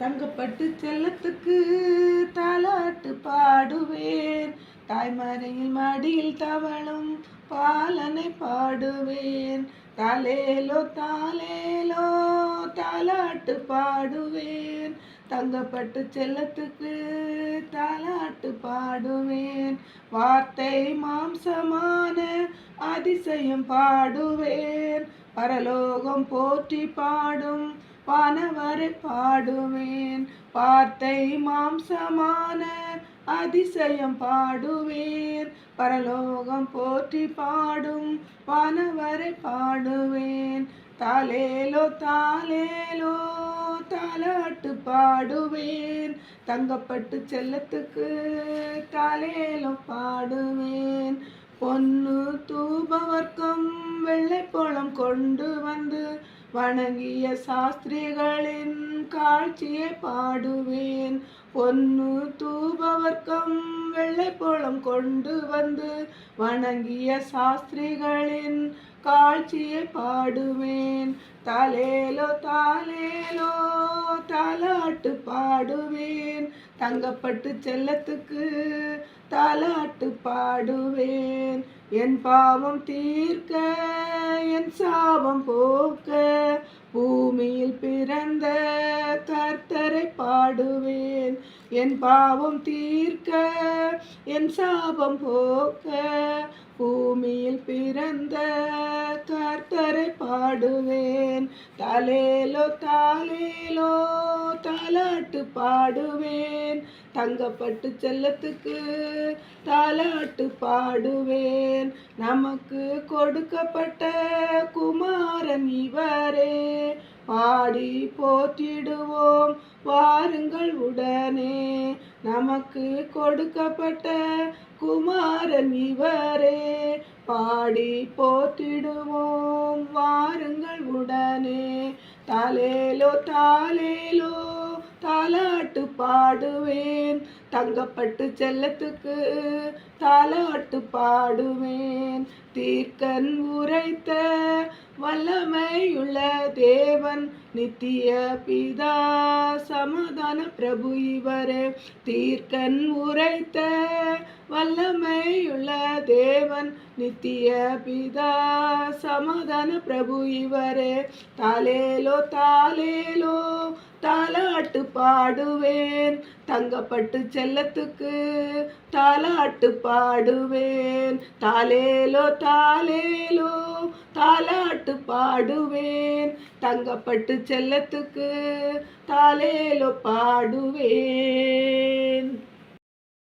தங்கப்பட்டு செல்லத்துக்கு தாலாட்டு பாடுவேன். தாய்மறையில் மடியில் தவளும் பாலனை பாடுவேன். தாலேலோ தாலேலோ தாலாட்டு பாடுவேன். தங்கப்பட்டு செல்லத்துக்கு தாலாட்டு பாடுவேன். வார்த்தை மாம்சமான அதிசயம் பாடுவேன். பரலோகம் போற்றி பாடும் வானவரை பாடுவேன். வார்த்தை மாம்சமான அதிசயம் பாடுவேன். பரலோகம் போற்றி பாடும் வானவரை பாடுவேன். தாலேலோ தாலேலோ தாலாட்டு பாடுவேன். தங்கப்பட்டு செல்லத்துக்கு தாலேலோ பாடுவேன். பொண்ணு தூபவர்க்கம் வெள்ளை குளம் கொண்டு வந்து வணங்கிய சாஸ்திரிகளின் காட்சியை பாடுவேன். பொன்னு தூபவர்க்கம் வெள்ளைப்போளம் கொண்டு வந்து வணங்கிய சாஸ்திரிகளின் காட்சியை பாடுவேன். தலேலோ தாலேலோ தாலாட்டு பாடுவேன். தங்கப்பட்டு செல்லத்துக்கு தாலாட்டு பாடுவேன். என் பாவம் தீர்க்க என் சாபம் போக்க பூமியில் பிறந்த கர்த்தரை பாடுவேன். என் பாவம் தீர்க்க என் சாபம் போக்க. பூமியில் பிறந்த கர்த்தரை பாடுவேன். தலேலோ தாலேலோ தாலாட்டு பாடுவேன். தங்கப்பட்டு செல்லத்துக்கு தாலாட்டு பாடுவேன். நமக்கு கொடுக்கப்பட்ட பாடி போற்றிடுவோம். வாருங்கள் உடனே. நமக்கு கொடுக்கப்பட்ட குமாரன் இவரே. பாடி போற்றிடுவோம். வாருங்கள் உடனே. தாலேலோ தாலேலோ தாலாட்டு பாடுவேன். தங்கப்பட்டு செல்லத்துக்கு தாலாட்டு பாடுவேன். தீர்க்கன் உரைத்த வல்லமையுள்ள தேவன் நித்திய பிதா சமாதான பிரபு இவரே. தீர்க்கன் உரைத்த வல்லமையுள்ள தேவன் நித்திய பிதா சமாதான பிரபு இவரே. தாலேலோ தாலேலோ தாலாட்டு பாடுவேன். தங்கப்பட்டு செல்லத்துக்கு தாலாட்டு பாடுவேன். தாலேலோ தாலேலோ தாலாட்டு பாடுவேன். தங்கப்பட்டு செல்லத்துக்கு தாலேலோ பாடுவேன்.